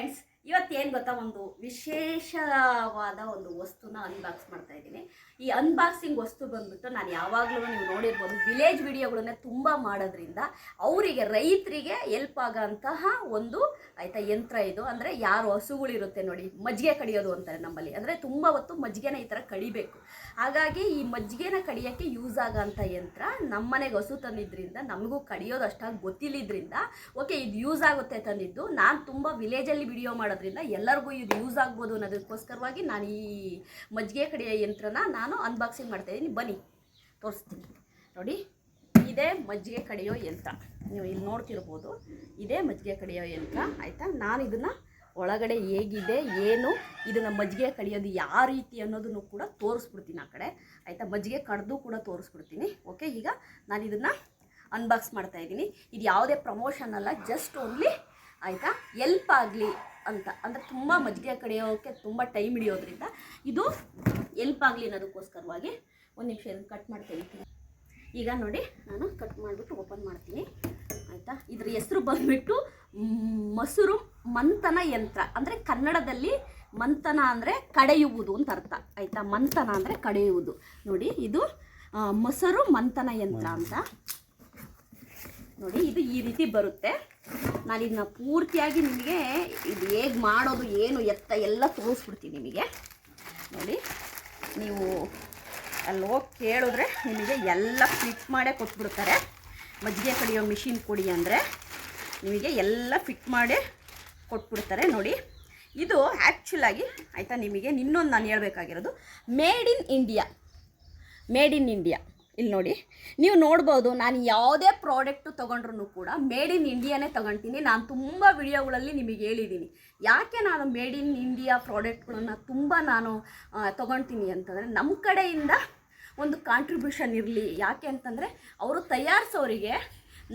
thanks. ಇವತ್ತೇನು ಗೊತ್ತಾ? ಒಂದು ವಿಶೇಷವಾದ ಒಂದು ವಸ್ತುನ ಅನ್ಬಾಕ್ಸ್ ಮಾಡ್ತಾ ಇದ್ದೀನಿ. ಈ ಅನ್ಬಾಕ್ಸಿಂಗ್ ವಸ್ತು ಬಂದ್ಬಿಟ್ಟು ನಾನು ಯಾವಾಗಲೂ ನೀವು ನೋಡಿರ್ಬೋದು ವಿಲೇಜ್ ವಿಡಿಯೋಗಳನ್ನ ತುಂಬ ಮಾಡೋದ್ರಿಂದ ಅವರಿಗೆ ರೈತರಿಗೆ ಎಲ್ಪ್ ಆಗೋಂತಹ ಒಂದು ಆಯಿತಾ ಯಂತ್ರ ಇದು. ಅಂದರೆ ಯಾರು ಹಸುಗಳಿರುತ್ತೆ ನೋಡಿ, ಮಜ್ಜಿಗೆ ಕಡಿಯೋದು ಅಂತಾರೆ ನಮ್ಮಲ್ಲಿ. ಅಂದರೆ ತುಂಬ ಹೊತ್ತು ಮಜ್ಜಿಗೆನ ಈ ಥರ ಕಡಿಬೇಕು. ಹಾಗಾಗಿ ಈ ಮಜ್ಜಿಗೆನ ಕಡಿಯೋಕ್ಕೆ ಯೂಸ್ ಆಗೋಂಥ ಯಂತ್ರ ನಮ್ಮನೆಗೆ ಹಸು ತಂದಿದ್ದರಿಂದ ನಮಗೂ ಕಡಿಯೋದು ಅಷ್ಟಾಗಿ ಗೊತ್ತಿಲ್ಲಿದ್ರಿಂದ ಓಕೆ ಇದು ಯೂಸ್ ಆಗುತ್ತೆ ತಂದಿದ್ದು. ನಾನು ತುಂಬ ವಿಲೇಜಲ್ಲಿ ವಿಡಿಯೋ ಮಾಡೋದ್ರಿಂದ ಎಲ್ಲರಿಗೂ ಇದು ಯೂಸ್ ಆಗ್ಬೋದು ಅನ್ನೋದಕ್ಕೋಸ್ಕರವಾಗಿ ನಾನು ಈ ಮಜ್ಜಿಗೆ ಕಡಿಯೋ ಯಂತ್ರನ ನಾನು ಅನ್ಬಾಕ್ಸಿಂಗ್ ಮಾಡ್ತಾ ಇದ್ದೀನಿ. ಬನ್ನಿ, ತೋರಿಸ್ತೀನಿ. ನೋಡಿ, ಇದೇ ಮಜ್ಜಿಗೆ ಕಡಿಯೋ ಯಂತ್ರ. ನೀವು ಇಲ್ಲಿ ನೋಡ್ತಿರ್ಬೋದು, ಇದೇ ಮಜ್ಜಿಗೆ ಕಡಿಯೋ ಯಂತ್ರ, ಆಯಿತಾ? ನಾನು ಇದನ್ನು ಒಳಗಡೆ ಹೇಗಿದೆ, ಏನು, ಇದನ್ನು ಮಜ್ಜಿಗೆ ಕಡಿಯೋದು ಯಾವ ರೀತಿ ಅನ್ನೋದನ್ನು ಕೂಡ ತೋರಿಸ್ಬಿಡ್ತೀನಿ ಆ ಕಡೆ. ಆಯಿತಾ? ಮಜ್ಜಿಗೆ ಕಡ್ದು ಕೂಡ ತೋರಿಸ್ಬಿಡ್ತೀನಿ. ಓಕೆ? ಈಗ ನಾನು ಇದನ್ನು ಅನ್ಬಾಕ್ಸ್ ಮಾಡ್ತಾಯಿದ್ದೀನಿ ಇದು ಯಾವುದೇ ಪ್ರಮೋಷನ್ ಅಲ್ಲ ಜಸ್ಟ್ ಓನ್ಲಿ ಆಯಿತಾ? ಎಲ್ಪ್ ಆಗಲಿ ಅಂತ. ಅಂದರೆ ತುಂಬ ಮಜ್ಜಿಗೆ ಕಡಿಯೋಕ್ಕೆ ತುಂಬ ಟೈಮ್ ಹಿಡಿಯೋದ್ರಿಂದ ಇದು ಎಲ್ಪ್ ಆಗಲಿ ಅನ್ನೋದಕ್ಕೋಸ್ಕರವಾಗಿ ಒಂದು ನಿಮಿಷ ಕಟ್ ಮಾಡಿ ತೆಗಿತೀನಿ ಈಗ ನೋಡಿ, ನಾನು ಕಟ್ ಮಾಡಿಬಿಟ್ಟು ಓಪನ್ ಮಾಡ್ತೀನಿ. ಆಯಿತಾ? ಇದ್ರ ಹೆಸರು ಬಂದುಬಿಟ್ಟು ಮೊಸರು ಮಂಥನ ಯಂತ್ರ. ಅಂದರೆ ಕನ್ನಡದಲ್ಲಿ ಮಂಥನ ಅಂದರೆ ಕಡೆಯುವುದು ಅಂತ ಅರ್ಥ. ಆಯಿತಾ? ಮಂಥನ ಅಂದರೆ ಕಡೆಯುವುದು. ನೋಡಿ, ಇದು ಮೊಸರು ಮಂಥನ ಯಂತ್ರ ಅಂತ. ನೋಡಿ, ಇದು ಈ ರೀತಿ ಬರುತ್ತೆ. ನಾನು ಇದನ್ನ ಪೂರ್ತಿಯಾಗಿ ನಿಮಗೆ ಇದು ಹೇಗೆ ಮಾಡೋದು, ಏನು ಎತ್ತ ಎಲ್ಲ ತೋರಿಸ್ಬಿಡ್ತೀನಿ ನಿಮಗೆ. ನೋಡಿ, ನೀವು ಅಲ್ಲಿ ಹೋಗಿ ಕೇಳಿದ್ರೆ ನಿಮಗೆ ಎಲ್ಲ ಫಿಟ್ ಮಾಡೇ ಕೊಟ್ಬಿಡ್ತಾರೆ. ಮಜ್ಜಿಗೆ ಕಡಿಯೋ ಮಿಷಿನ್ ಕೊಡಿ ಅಂದರೆ ನಿಮಗೆ ಎಲ್ಲ ಫಿಟ್ ಮಾಡೇ ಕೊಟ್ಬಿಡ್ತಾರೆ. ನೋಡಿ, ಇದು ಆ್ಯಕ್ಚುಲಾಗಿ ಆಯಿತಾ ನಿಮಗೆ ಇನ್ನೊಂದು ನಾನು ಹೇಳಬೇಕಾಗಿರೋದು made in India made in India ಇಲ್ಲಿ ನೋಡಿ, ನೀವು ನೋಡ್ಬೋದು ನಾನು ಯಾವುದೇ ಪ್ರಾಡಕ್ಟು ತೊಗೊಂಡ್ರು ಕೂಡ ಮೇಡ್ ಇನ್ ಇಂಡಿಯಾನೇ ತೊಗೊಳ್ತೀನಿ ನಾನು ತುಂಬ ವಿಡಿಯೋಗಳಲ್ಲಿ ನಿಮಗೆ ಹೇಳಿದ್ದೀನಿ. ಯಾಕೆ ನಾನು ಮೇಡ್ ಇನ್ ಇಂಡಿಯಾ ಪ್ರಾಡಕ್ಟ್ಗಳನ್ನು ತುಂಬ ನಾನು ತೊಗೊಳ್ತೀನಿ ಅಂತಂದರೆ, ನಮ್ಮ ಕಡೆಯಿಂದ ಒಂದು ಕಾಂಟ್ರಿಬ್ಯೂಷನ್ ಇರಲಿ. ಯಾಕೆ ಅಂತಂದರೆ, ಅವರು ತಯಾರಿಸೋರಿಗೆ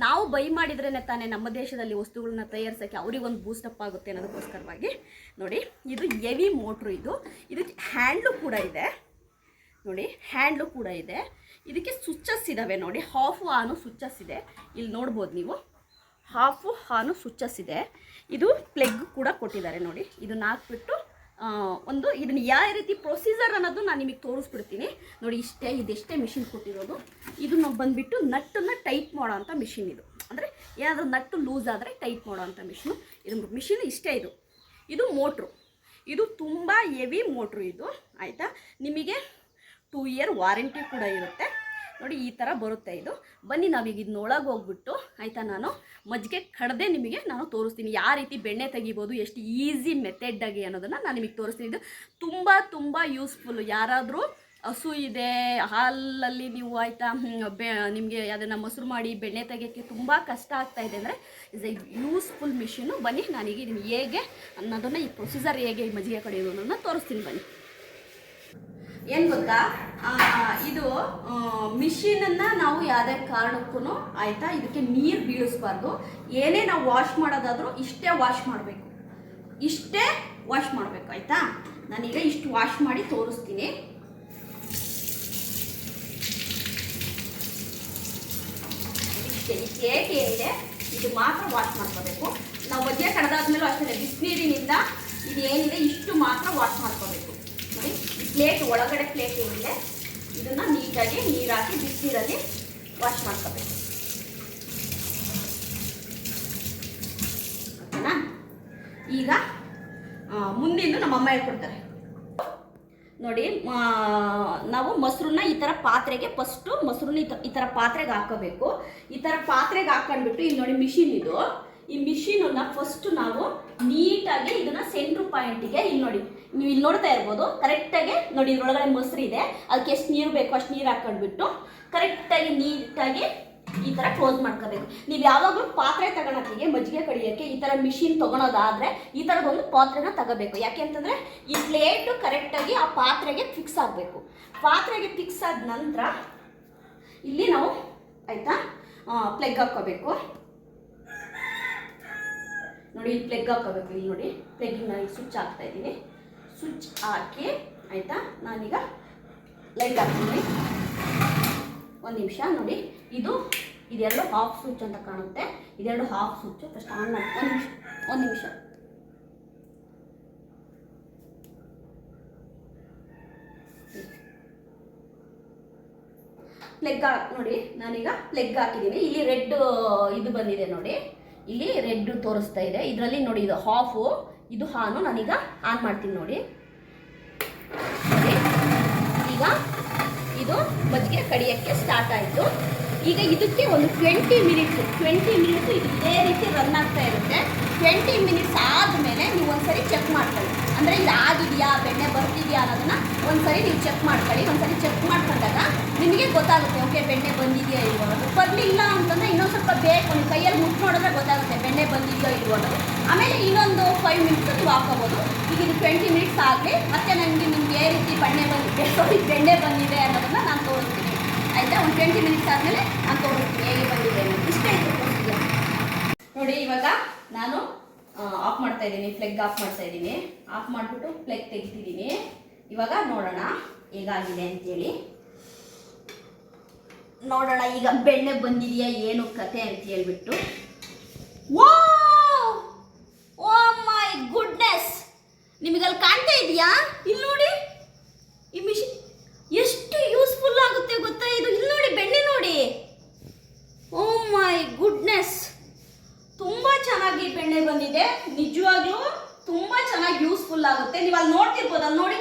ನಾವು ಬೈ ಮಾಡಿದ್ರೇ ತಾನೇ ನಮ್ಮ ದೇಶದಲ್ಲಿ ವಸ್ತುಗಳನ್ನ ತಯಾರಿಸೋಕ್ಕೆ ಅವ್ರಿಗೊಂದು ಬೂಸ್ಟಪ್ ಆಗುತ್ತೆ ಅನ್ನೋದಕ್ಕೋಸ್ಕರವಾಗಿ. ನೋಡಿ, ಇದು ಎವಿ ಮೋಟ್ರು ಇದು. ಇದಕ್ಕೆ ಹ್ಯಾಂಡ್ಲು ಕೂಡ ಇದೆ. ನೋಡಿ ಹ್ಯಾಂಡ್ಲು ಕೂಡ ಇದೆ. ಇದಕ್ಕೆ ಸ್ವಿಚ್ಚಸ್ ಇದ್ದಾವೆ ನೋಡಿ. ಹಾಫು ಆನು ಸ್ವಿಚ್ಚಸ್ ಇದೆ. ಇಲ್ಲಿ ನೋಡ್ಬೋದು ನೀವು. ಹಾಫು ಹಾನು ಸ್ವಿಚ್ಚಸ್ ಇದೆ. ಇದು ಪ್ಲೆಗ್ ಕೂಡ ಕೊಟ್ಟಿದ್ದಾರೆ ನೋಡಿ. ಇದನ್ನ ಹಾಕ್ಬಿಟ್ಟು ಒಂದು ಇದನ್ನ ಯಾವ ರೀತಿ ಪ್ರೊಸೀಜರ್ ಅನ್ನೋದು ನಾನು ನಿಮಗೆ ತೋರಿಸ್ಬಿಡ್ತೀನಿ. ನೋಡಿ, ಇಷ್ಟೇ, ಇದೆಷ್ಟೇ ಮಿಷಿನ್ ಕೊಟ್ಟಿರೋದು. ಇದನ್ನ ಬಂದುಬಿಟ್ಟು ನಟ್ಟನ್ನು ಟೈಟ್ ಮಾಡೋ ಅಂಥ ಮಿಷಿನ್ ಇದು. ಅಂದರೆ ಏನಾದರೂ ನಟ್ಟು ಲೂಸ್ ಆದರೆ ಟೈಟ್ ಮಾಡೋ ಅಂಥ ಮಿಷಿನು ಇದು ಮಿಷಿನ್ ಇಷ್ಟೇ ಇದು. ಇದು ಮೋಟ್ರು ಇದು ತುಂಬ ಹೆವಿ ಮೋಟ್ರು ಇದು. ಆಯಿತಾ? ನಿಮಗೆ ಟೂ ಇಯರ್ ವಾರಂಟಿ ಕೂಡ ಇರುತ್ತೆ. ನೋಡಿ, ಈ ಥರ ಬರುತ್ತೆ ಇದು. ಬನ್ನಿ, ನಾವೀಗ ಇದನ್ನ ಒಳಗೆ ಹೋಗ್ಬಿಟ್ಟು, ಆಯಿತಾ ನಾನು? ಮಜ್ಜಿಗೆ ಕಡದೆ ನಿಮಗೆ ನಾನು ತೋರಿಸ್ತೀನಿ. ಯಾವ ರೀತಿ ಬೆಣ್ಣೆ ತೆಗಿಬೋದು, ಎಷ್ಟು ಈಸಿ ಮೆಥೆಡ್ಡಾಗಿ ಅನ್ನೋದನ್ನು ನಾನು ನಿಮಗೆ ತೋರಿಸ್ತೀನಿ. ಇದು ತುಂಬ ತುಂಬ ಯೂಸ್ಫುಲ್ಲು ಯಾರಾದರೂ ಹಸು ಇದೆ, ಹಾಲಲ್ಲಿ ನೀವು ಆಯಿತಾ ಬೆ, ನಿಮಗೆ ಅದನ್ನು ಮೊಸರು ಮಾಡಿ ಬೆಣ್ಣೆ ತೆಗೆಯೋಕ್ಕೆ ತುಂಬ ಕಷ್ಟ ಆಗ್ತಾ ಇದೆ ಅಂದರೆ ಇಸ್ ಎ ಯೂಸ್ಫುಲ್ ಮಿಷಿನು ಬನ್ನಿ, ನಾನೀಗ ಇದನ್ನು ಹೇಗೆ ಅನ್ನೋದನ್ನು ಈ ಪ್ರೊಸೀಜರ್ ಹೇಗೆ ಈ ಮಜ್ಜಿಗೆ ಕಡೆಯೋದು ಅನ್ನೋದನ್ನ ತೋರಿಸ್ತೀನಿ. ಬನ್ನಿ. ಏನು ಗೊತ್ತಾ? ಇದು ಮಿಷಿನನ್ನು ನಾವು ಯಾವುದೇ ಕಾರಣಕ್ಕೂ ಆಯಿತಾ, ಇದಕ್ಕೆ ನೀರು ಬೀಳಿಸ್ಬಾರ್ದು. ಏನೇ ನಾವು ವಾಶ್ ಮಾಡೋದಾದರೂ ಇಷ್ಟೇ ವಾಶ್ ಮಾಡಬೇಕು. ಇಷ್ಟೇ ವಾಶ್ ಮಾಡಬೇಕು, ಆಯಿತಾ? ನಾನೀಗ ಇಷ್ಟು ವಾಶ್ ಮಾಡಿ ತೋರಿಸ್ತೀನಿ. ಕೇಕ್ ಏನಿದೆ ಇದು? ಮಾತ್ರ ವಾಶ್ ಮಾಡ್ಕೋಬೇಕು. ನಾವು ಮಧ್ಯೆ ಕಡ್ದಾದ್ಮೇಲೂ ಅಷ್ಟೇ, ಬಿಸಿನೀರಿನಿಂದ ಇದು ಏನಿದೆ ಇಷ್ಟು ಮಾತ್ರ ವಾಶ್ ಮಾಡ್ಕೋಬೇಕು. ಪ್ಲೇಟ್ ಒಳಗಡೆ ಪ್ಲೇಟ್ ಏನಿದೆ, ಇದನ್ನ ನೀಟಾಗಿ ನೀರು ಹಾಕಿ ಬಿಸಿನೀರಲ್ಲಿ ವಾಶ್ ಮಾಡ್ಕೋಬೇಕು. ಈಗ ಮುಂದಿನ ನಮ್ಮ ನಮ್ಮಮ್ಮ ಹೇಳ್ಕೊಡ್ತಾರೆ. ನೋಡಿ ನಾವು ಮೊಸರನ್ನ ಈ ಥರ ಪಾತ್ರೆಗೆ ಫಸ್ಟು ಮೊಸರನ್ನ ಈ ಥರ ಪಾತ್ರೆಗೆ ಹಾಕೋಬೇಕು. ಈ ಥರ ಪಾತ್ರೆಗೆ ಹಾಕೊಂಡ್ಬಿಟ್ಟು, ಇಲ್ಲಿ ನೋಡಿ ಮಿಷಿನ್ ಇದು. ಈ ಮಿಷಿನನ್ನ ಫಸ್ಟ್ ನಾವು ನೀಟಾಗಿ ಇದನ್ನ ಸೆಂಟ್ರ್ ಪಾಯಿಂಟಿಗೆ ಇಲ್ಲಿ ನೋಡಿ ನೀವು ಇಲ್ಲಿ ನೋಡ್ತಾ ಇರ್ಬೋದು ಕರೆಕ್ಟಾಗಿ ನೋಡಿ ಇದ್ರೊಳಗಡೆ ಮೊಸರು ಇದೆ. ಅದಕ್ಕೆ ಎಷ್ಟು ನೀರು ಬೇಕು ಅಷ್ಟು ನೀರು ಹಾಕೊಂಡ್ಬಿಟ್ಟು ಕರೆಕ್ಟಾಗಿ ನೀಟಾಗಿ ಈ ಥರ ಕ್ಲೋಸ್ ಮಾಡ್ಕೋಬೇಕು. ನೀವು ಯಾವಾಗಲೂ ಪಾತ್ರೆ ತಗೊಳಕ್ಕೆ ಮಜ್ಜಿಗೆ ಕಡಿಯೋಕ್ಕೆ ಈ ಥರ ಮಿಷಿನ್ ತೊಗೊಳೋದಾದರೆ ಈ ಥರದೊಂದು ಪಾತ್ರೆನ ತಗೋಬೇಕು. ಯಾಕೆ ಅಂತಂದರೆ ಈ ಪ್ಲೇಟು ಕರೆಕ್ಟಾಗಿ ಆ ಪಾತ್ರೆಗೆ ಫಿಕ್ಸ್ ಆಗಬೇಕು. ಪಾತ್ರೆಗೆ ಫಿಕ್ಸ್ ಆದ ನಂತರ ಇಲ್ಲಿ ನಾವು ಆಯಿತಾ ಪ್ಲೆಗ್ ಹಾಕ್ಕೋಬೇಕು ನೋಡಿ ಇಲ್ಲಿ ಪ್ಲೆಗ್ ಹಾಕೋಬೇಕು ಇಲ್ಲಿ ನೋಡಿ. ಪ್ಲಗ್ ನಾನು ಸ್ವಿಚ್ ಆಗ್ತಾ ಇದ್ದೀನಿ. ಸ್ವಿಚ್ ಹಾಕಿ, ಆಯಿತಾ? ನಾನೀಗ ಲೈಟ್ ಹಾಕ್ತೀನಿ. ಒಂದು ನಿಮಿಷ, ನೋಡಿ. ಇದು, ಇದೆರಡು ಹಾಫ್ ಸ್ವಿಚ್ ಅಂತ ಕಾಣುತ್ತೆ. ಇದೆರಡು ಹಾಫ್ ಸ್ವಿಚ್ ಫಸ್ಟ್ ಆನ್ ಮಾಡಿ ಒಂದು ನಿಮಿಷ ಒಂದು ನಿಮಿಷ. ಪ್ಲೆಗ್ ನೋಡಿ. ನಾನೀಗ ಪ್ಲೆಗ್ ಹಾಕಿದ್ದೀನಿ ಇಲ್ಲಿ ರೆಡ್ ಇದು ಬಂದಿದೆ, ನೋಡಿ. ಇಲ್ಲಿ ರೆಡ್ ತೋರಿಸ್ತಾ ಇದೆ. ಇದರಲ್ಲಿ, ನೋಡಿ, ಇದು ಹಾಫು ಇದು ಹಾನು, ನಾನೀಗ ಆನ್ ಮಾಡ್ತೀನಿ ನೋಡಿ. ಈಗ ಇದು ಮಜ್ಜಿಗೆ ಕಡಿಯೋಕ್ಕೆ ಸ್ಟಾರ್ಟ್ ಆಯಿತು. ಈಗ ಇದಕ್ಕೆ ಒಂದು ಟ್ವೆಂಟಿ ಮಿನಿಟ್ಸ್ ಟ್ವೆಂಟಿ ಮಿನಿಟ್ಸ್ ಇದು ಇದೇ ರೀತಿ ರನ್ ಆಗ್ತಾ ಇರುತ್ತೆ. ಟ್ವೆಂಟಿ ಮಿನಿಟ್ಸ್ ಆದಮೇಲೆ ನೀವು ಒಂದ್ಸರಿ ಚೆಕ್ ಮಾಡ್ಕೊಳ್ಳಿ. ಅಂದರೆ ಇದು ಆಗಿದೆಯಾ ಬೆಣ್ಣೆ ಬರ್ತಿದೆಯಾ ಅನ್ನೋದನ್ನ ಒಂದ್ಸರಿ ನೀವು ಚೆಕ್ ಮಾಡ್ಕೊಳ್ಳಿ. ಒಂದ್ಸರಿ ಚೆಕ್ ಮಾಡ್ಕೊಂಡಾಗ ನಿಮಗೆ ಗೊತ್ತಾಗುತ್ತೆ ಓಕೆ ಬೆಣ್ಣೆ ಬಂದಿದೆಯಾ ಇಲ್ವೋ ಬರಲಿಲ್ಲ ಅಂತಂದರೆ ಇನ್ನೊಂದು ಸ್ವಲ್ಪ ಬೇಕು, ನೀವು ಕೈಯಲ್ಲಿ ಮುಟ್ಟು ನೋಡಿದ್ರೆ ಗೊತ್ತಾಗುತ್ತೆ ಬೆಣ್ಣೆ ಬಂದಿದೆಯೋ ಇಲ್ವೋ ಅನ್ನೋದು. ಆಮೇಲೆ ಇನ್ನೊಂದು ಫೈವ್ ಮಿನಿಟ್ಸ್ ನೀವು ಹಾಕೋಬೋದು ಈಗ ಇದು ಟ್ವೆಂಟಿ ಮಿನಿಟ್ಸ್ ಆಗಲಿ, ಮತ್ತೆ ನನಗೆ ನಿಮ್ಗೆ ಯಾವ ರೀತಿ ಬೆಣ್ಣೆ ಬಂದಿದೆ ಸಾರಿ ಬೆಣ್ಣೆ ಬಂದಿದೆ ಅನ್ನೋದನ್ನು ನಾನು ತೋರಿಸ್ತೀನಿ. ಆಯಿತಾ? ಒಂದು ಟ್ವೆಂಟಿ ಮಿನಿಟ್ಸ್ ಆದಮೇಲೆ ನಾನು ತೋರಿಸ್ತೀನಿ, ಹೇಗೆ ಬಂದಿದೆ ಅನ್ನೋದು. ಇಷ್ಟೇ ನೋಡಿ, ಇವಾಗ ನಾನು ಆಫ್ ಮಾಡ್ತಾ ಇದ್ದೀನಿ ಫ್ಲೆಗ್ ಆಫ್ ಮಾಡ್ತಾ ಇದ್ದೀನಿ. ಆಫ್ ಮಾಡಿಬಿಟ್ಟು ಫ್ಲೆಗ್ ತೆಗ್ತಿದ್ದೀನಿ ಇವಾಗ ನೋಡೋಣ ಹೇಗಾಗಿದೆ ಅಂತೇಳಿ. ನೋಡೋಣ, ಈಗ ಬೆಣ್ಣೆ ಬಂದಿದೆಯಾ, ಏನು ಕತೆ ಅಂತ ಹೇಳ್ಬಿಟ್ಟು. ಓ ಓ ಮೈ ಗುಡ್ನೆಸ್ ನಿಮಗಲ್ಲಿ ಕಾಣ್ತಾ ಇದೆಯಾ? ಇಲ್ಲಿ ನೋಡಿ ಈ ಮಿಷಿನ್ ಎಷ್ಟು ಯೂಸ್ಫುಲ್ ಆಗುತ್ತೆ ಗೊತ್ತಾ ಇದು ಇಲ್ಲಿ ನೋಡಿ ಬೆಣ್ಣೆ ನೋಡಿ ಓ ಮೈ ಗುಡ್ನೆಸ್ ತುಂಬ ಚೆನ್ನಾಗಿ ಬೆಣ್ಣೆ ಬಂದಿದೆ ನಿಜವಾಗ್ಲೂ ತುಂಬ ಚೆನ್ನಾಗಿ ಯೂಸ್ಫುಲ್ ಆಗುತ್ತೆ. ನೀವು ಅಲ್ಲಿ ನೋಡ್ತಿರ್ಬೋದು, ಅಲ್ಲಿ ನೋಡಿ.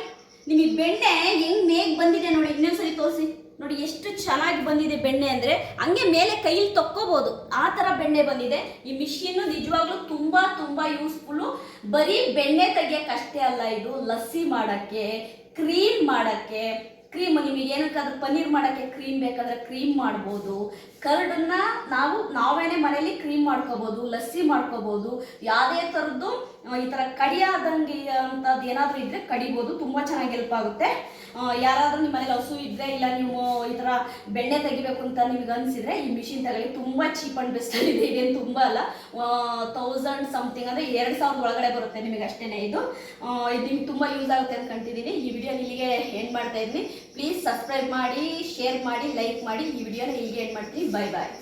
ನಿಮಗೆ ಬೆಣ್ಣೆ ಹೆಂಗ್ ಮೇಗ್ ಬಂದಿದೆ ನೋಡಿ, ಇನ್ನೊಂದ್ಸರಿ ತೋರಿಸಿ. ನೋಡಿ, ಎಷ್ಟು ಚೆನ್ನಾಗಿ ಬಂದಿದೆ ಬೆಣ್ಣೆ ಅಂದರೆ. ಹಂಗೆ ಮೇಲೆ ಕೈಲಿ ತಕ್ಕೋಬೋದು. ಆ ಥರ ಬೆಣ್ಣೆ ಬಂದಿದೆ. ಈ ಮಿಷಿನ್ನು ನಿಜವಾಗ್ಲೂ ತುಂಬ ತುಂಬ ಯೂಸ್ಫುಲ್ಲು ಬರೀ ಬೆಣ್ಣೆ ತೆಗಿಯೋಕ್ಕಷ್ಟೇ ಅಲ್ಲ ಇದು. ಲಸ್ಸಿ ಮಾಡೋಕ್ಕೆ ಕ್ರೀಮ್ ಮಾಡೋಕ್ಕೆ. ಕ್ರೀಮ್ ನಿಮಗೆ ಏನಕ್ಕಾದ್ರೂ ಪನ್ನೀರ್ ಮಾಡೋಕ್ಕೆ ಕ್ರೀಮ್ ಬೇಕಾದ್ರೆ ಕ್ರೀಮ್ ಮಾಡ್ಬೋದು. ಕರ್ಡನ್ನ ನಾವು ನಾವೇನೇ ಮನೇಲಿ ಕ್ರೀಮ್ ಮಾಡ್ಕೋಬೋದು, ಲಸ್ಸಿ ಮಾಡ್ಕೋಬೋದು, ಯಾವುದೇ ಥರದ್ದು ಈ ಥರ ಕಡಿಯಾದಂಗೆ ಅಂಥದ್ದು ಏನಾದರೂ ಇದ್ದರೆ ಕಡಿಬೋದು, ತುಂಬ ಚೆನ್ನಾಗಿ ಹೆಲ್ಪ್ ಆಗುತ್ತೆ. ಯಾರಾದರೂ ನಿಮ್ಮ ಮನೇಲಿ ಹಸು ಇದ್ದರೆ ಇಲ್ಲ ನೀವು ಈ ಥರ ಬೆಣ್ಣೆ ತೆಗಿಬೇಕು ಅಂತ ನಿಮಗೆ ಅನ್ಸಿದ್ರೆ ಈ ಮಿಷಿನ್ ತಗೊಳ್ಳಿ. ತುಂಬ ಚೀಪ್ ಆ್ಯಂಡ್ ಬೆಸ್ಟ್ ಇದೆ. ಇದೇನು ತುಂಬ ಅಲ್ಲ ತೌಸಂಡ್ ಸಮಥಿಂಗ್ ಅಂದರೆ ಎರಡು ಸಾವಿರದ ಒಳಗಡೆ ಬರುತ್ತೆ ನಿಮಗೆ ಅಷ್ಟೇನೆ ಇದು. ಇದು ನಿಮ್ಗೆ ತುಂಬ ಯೂಸ್ ಆಗುತ್ತೆ ಅನ್ಕೊಂತಿದ್ದೀನಿ ಈ ವಿಡಿಯೋ ಇಲ್ಲಿಗೆ ಏನ್ ಮಾಡ್ತಾ ಇದ್ದೀನಿ. ಪ್ಲೀಸ್ ಸಬ್ಸ್ಕ್ರೈಬ್ ಮಾಡಿ ಶೇರ್ ಮಾಡಿ ಲೈಕ್ ಮಾಡಿ ಈ ವಿಡಿಯೋನ ಹೀಗೆ ಏನು ಮಾಡ್ತೀನಿ. Bye bye